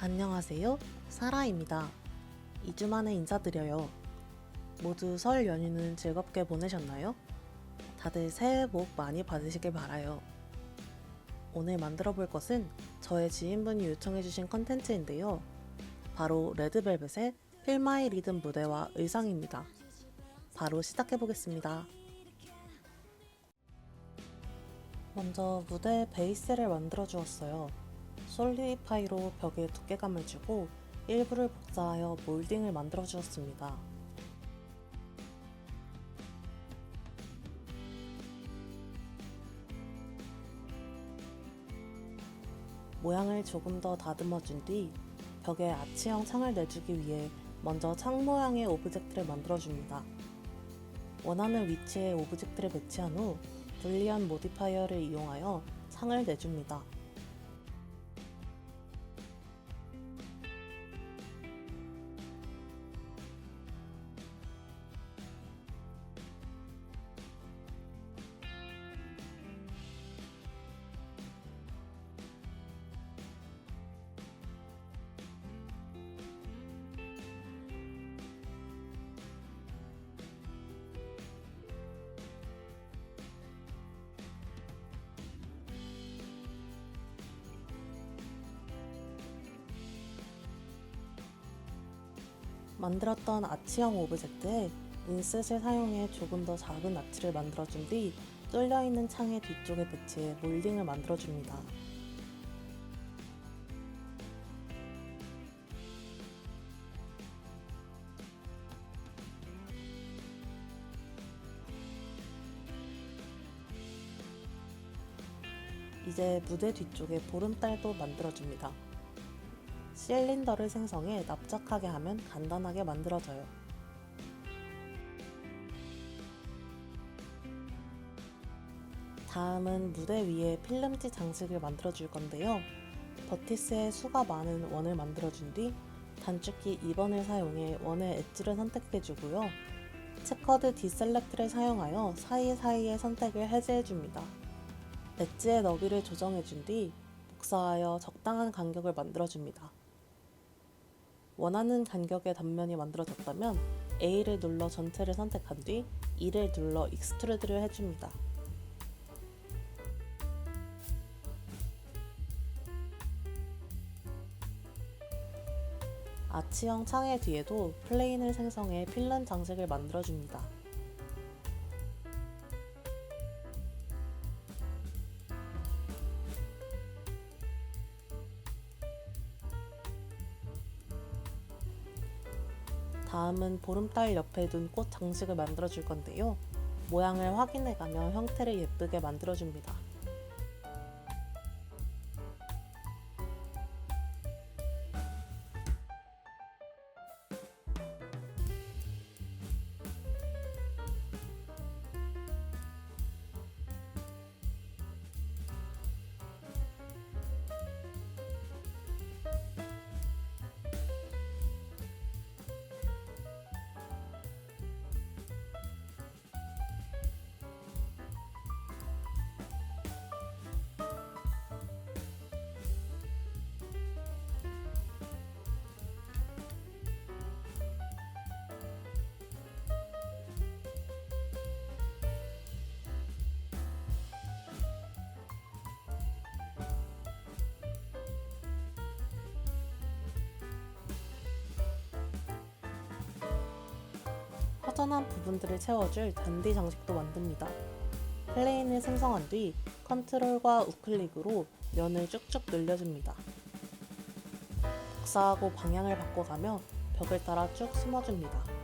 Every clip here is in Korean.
안녕하세요. 사라입니다. 2주 만에 인사드려요. 모두 설 연휴는 즐겁게 보내셨나요? 다들 새해 복 많이 받으시길 바라요. 오늘 만들어 볼 것은 저의 지인분이 요청해주신 컨텐츠인데요. 바로 레드벨벳의 필마이 리듬 무대와 의상입니다. 바로 시작해 보겠습니다. 먼저 무대 베이스를 만들어 주었어요. 솔리디파이로 벽에 두께감을 주고 일부를 복사하여 몰딩을 만들어 주었습니다. 모양을 조금 더 다듬어 준 뒤 벽에 아치형 창을 내주기 위해 먼저 창 모양의 오브젝트를 만들어 줍니다. 원하는 위치에 오브젝트를 배치한 후 불리한 모디파이어를 이용하여 창을 내줍니다. 만들었던 아치형 오브젝트에 인셋을 사용해 조금 더 작은 아치를 만들어준 뒤 뚫려있는 창의 뒤쪽에 배치해 몰딩을 만들어줍니다. 이제 무대 뒤쪽에 보름달도 만들어줍니다. 실린더를 생성해 납작하게 하면 간단하게 만들어져요. 다음은 무대 위에 필름지 장식을 만들어 줄 건데요. 버티스에 수가 많은 원을 만들어 준 뒤 단축키 2번을 사용해 원의 엣지를 선택해 주고요. 체커드 디셀렉트를 사용하여 사이사이의 선택을 해제해 줍니다. 엣지의 너비를 조정해 준 뒤 복사하여 적당한 간격을 만들어 줍니다. 원하는 간격의 단면이 만들어졌다면 A를 눌러 전체를 선택한 뒤 E를 눌러 익스트루드를 해줍니다. 아치형 창의 뒤에도 플레인을 생성해 필름 장식을 만들어줍니다. 다음은 보름달 옆에 둔 꽃 장식을 만들어 줄 건데요. 모양을 확인해 가며 형태를 예쁘게 만들어 줍니다. 허전한 부분들을 채워줄 단디 장식도 만듭니다. 플레인을 생성한 뒤 컨트롤과 우클릭으로 면을 쭉쭉 늘려줍니다. 복사하고 방향을 바꿔가며 벽을 따라 쭉 숨어줍니다.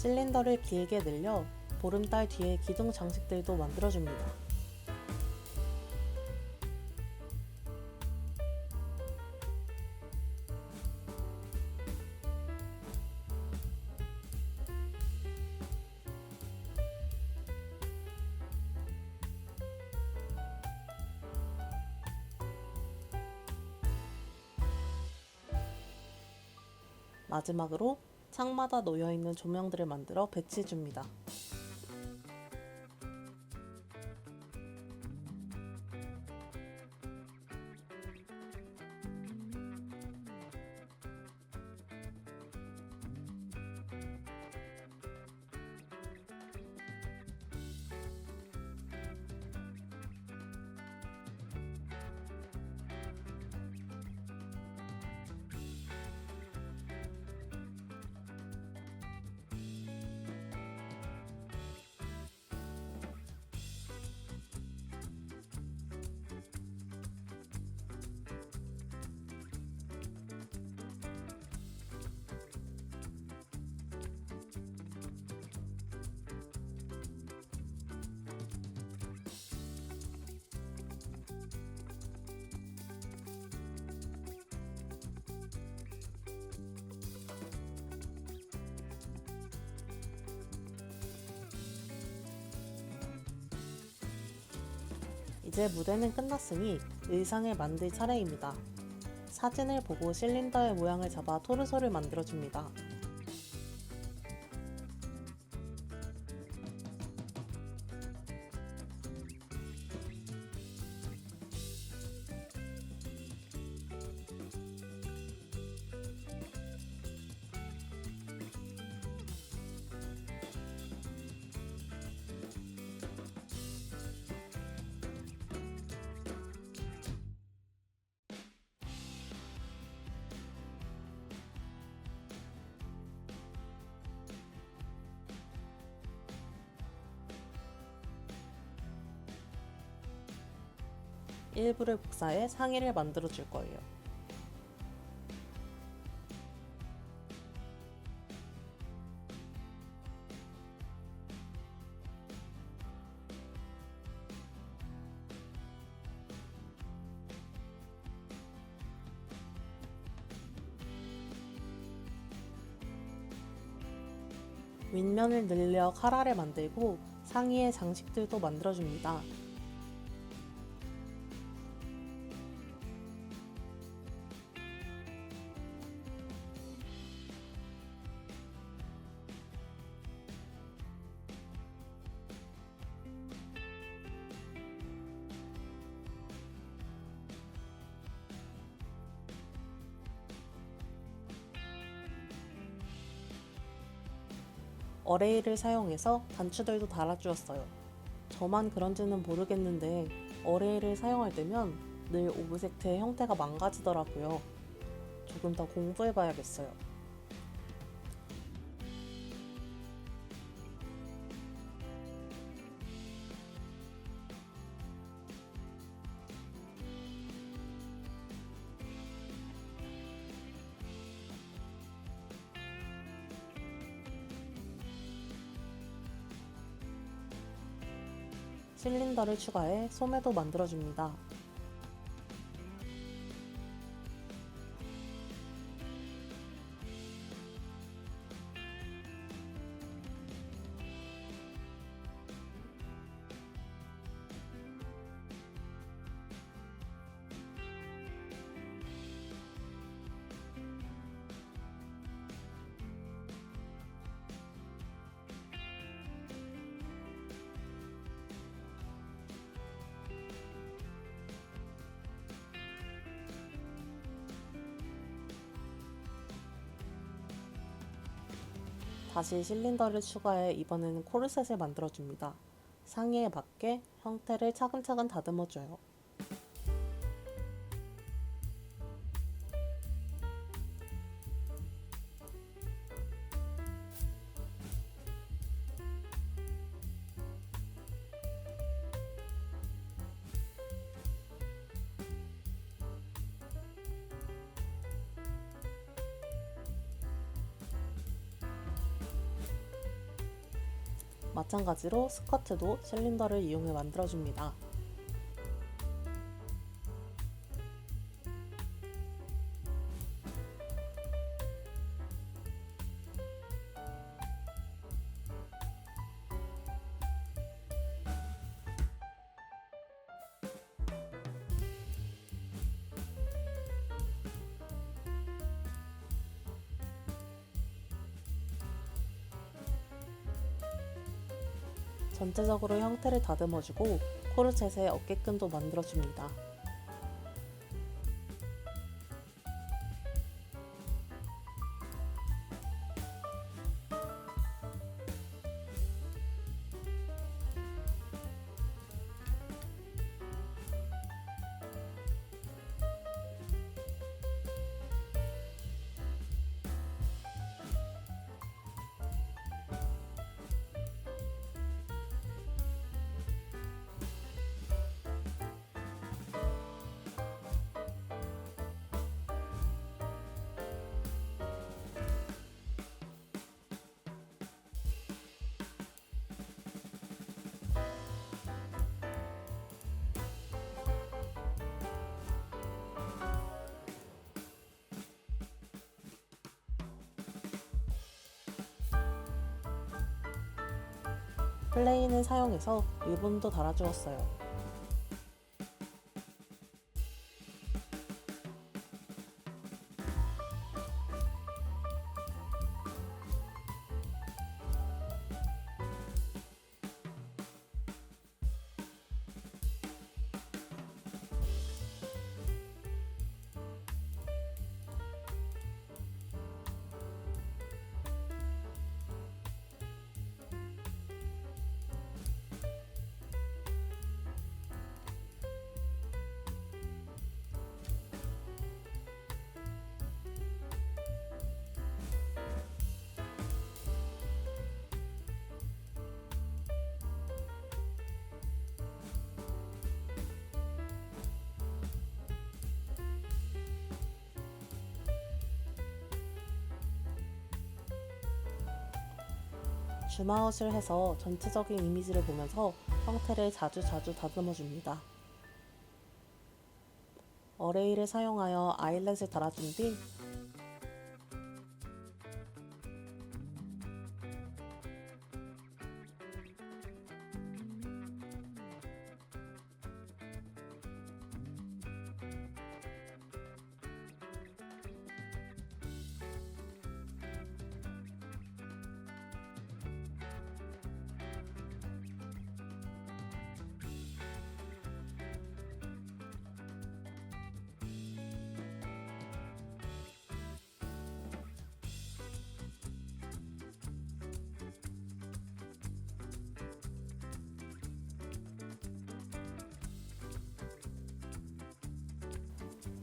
실린더를 길게 늘려 보름달 뒤에 기둥 장식들도 만들어줍니다. 마지막으로 창마다 놓여있는 조명들을 만들어 배치해줍니다. 이제 무대는 끝났으니 의상을 만들 차례입니다. 사진을 보고 실린더의 모양을 잡아 토르소를 만들어줍니다. 일부를 복사해 상의를 만들어 줄 거예요. 윗면을 늘려 카라를 만들고 상의에 장식들도 만들어줍니다. 어레이를 사용해서 단추들도 달아주었어요. 저만 그런지는 모르겠는데 어레이를 사용할 때면 늘 오브젝트의 형태가 망가지더라고요. 조금 더 공부해봐야겠어요. 실린더를 추가해 소매도 만들어줍니다. 다시 실린더를 추가해 이번에는 코르셋을 만들어줍니다. 상의에 맞게 형태를 차근차근 다듬어줘요. 마찬가지로 스커트도 실린더를 이용해 만들어줍니다. 전체적으로 형태를 다듬어주고 코르셋의 어깨끈도 만들어줍니다. 플레인을 사용해서 리본도 달아주었어요. 줌아웃을 해서 전체적인 이미지를 보면서 형태를 자주자주 다듬어 줍니다. 어레이를 사용하여 아이렛을 달아준 뒤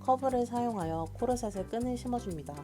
커브를 사용하여 코르셋에 끈을 심어줍니다.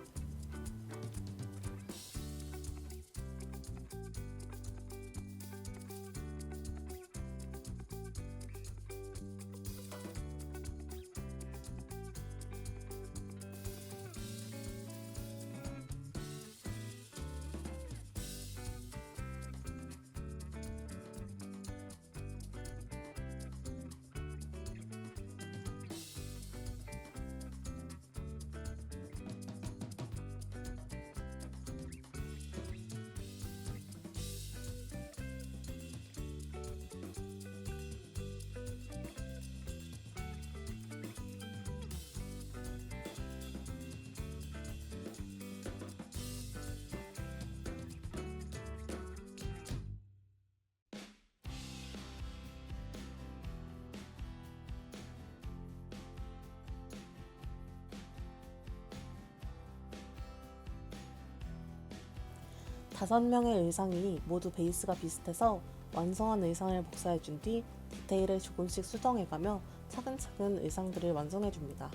다섯 명의 의상이 모두 베이스가 비슷해서 완성한 의상을 복사해준 뒤 디테일을 조금씩 수정해가며 차근차근 의상들을 완성해줍니다.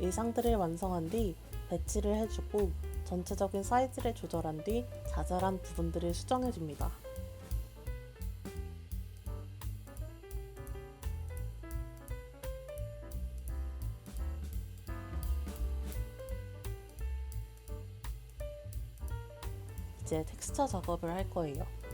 의상들을 완성한 뒤 배치를 해주고 전체적인 사이즈를 조절한 뒤 자잘한 부분들을 수정해줍니다. 이제 텍스처 작업을 할 거예요.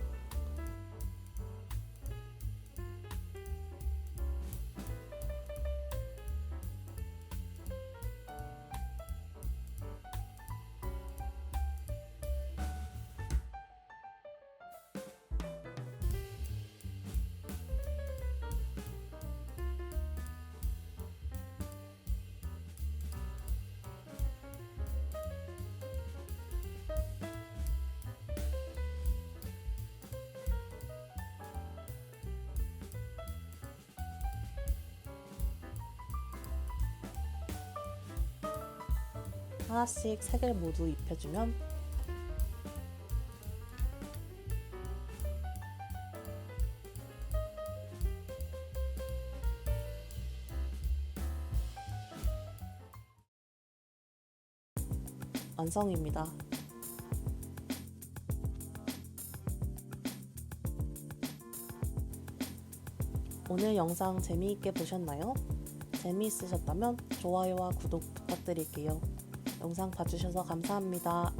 하나씩 색을 모두 입혀주면 완성입니다. 오늘 영상 재미있게 보셨나요? 재미있으셨다면 좋아요와 구독 부탁드릴게요. 영상 봐주셔서 감사합니다.